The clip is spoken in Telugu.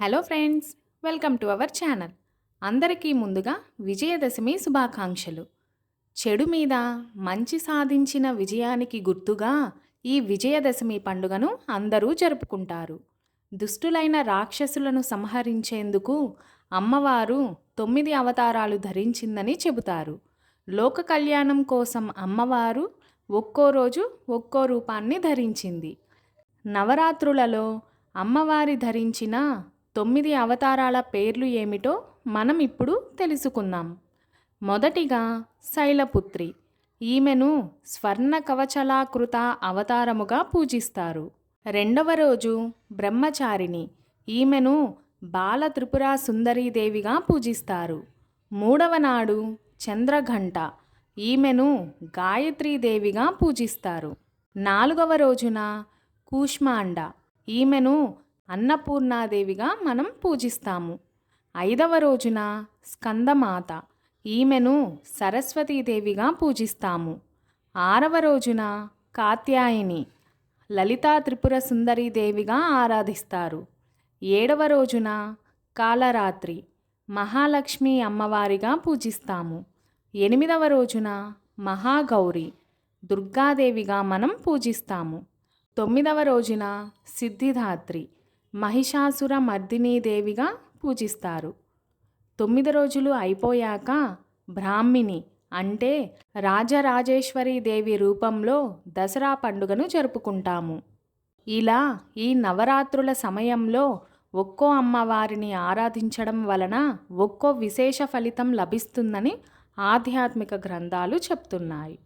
Hello friends welcome to our channel. అందరికీ ముందుగా విజయదశమి శుభాకాంక్షలు. చెడు మీద మంచి సాధించిన విజయానికి గుర్తుగా ఈ విజయదశమి పండుగను అందరూ జరుపుకుంటారు. దుష్టులైన రాక్షసులను సంహరించేందుకు అమ్మవారు తొమ్మిది అవతారాలు ధరించిందని చెబుతారు. లోక కళ్యాణం కోసం అమ్మవారు ఒక్కో రోజు ఒక్కో రూపాన్ని ధరించింది. నవరాత్రులలో అమ్మవారి ధరించిన తొమ్మిది అవతారాల పేర్లు ఏమిటో మనం ఇప్పుడు తెలుసుకుందాం. మొదటిగా శైలపుత్రి. ఈమెను స్వర్ణ కవచలాకృత అవతారముగా పూజిస్తారు. రెండవ రోజు బ్రహ్మచారిణి. ఈమెను బాల త్రిపుర సుందరీదేవిగా పూజిస్తారు. మూడవ నాడు చంద్రఘంట. ఈమెను గాయత్రీదేవిగా పూజిస్తారు. నాలుగవ రోజున కూష్మాండ. ఈమెను అన్నపూర్ణాదేవిగా మనం పూజిస్తాము. ఐదవ రోజున స్కందమాత ఈమెను సరస్వతీదేవిగా పూజిస్తాము. ఆరవ రోజున కాత్యాయిని లలితా త్రిపుర సుందరీదేవిగా ఆరాధిస్తారు. ఏడవ రోజున కాలరాత్రి మహాలక్ష్మి అమ్మవారిగా పూజిస్తాము. ఎనిమిదవ రోజున మహాగౌరి దుర్గాదేవిగా మనం పూజిస్తాము. తొమ్మిదవ రోజున సిద్ధిదాత్రి మహిషాసుర మర్దినీదేవిగా పూజిస్తారు. తొమ్మిది రోజులు అయిపోయాక బ్రాహ్మిణి అంటే రాజరాజేశ్వరి దేవి రూపంలో దసరా పండుగను జరుపుకుంటాము. ఇలా ఈ నవరాత్రుల సమయంలో ఒక్కో అమ్మవారిని ఆరాధించడం వలన ఒక్కో విశేష ఫలితం లభిస్తుందని ఆధ్యాత్మిక గ్రంథాలు చెప్తున్నాయి.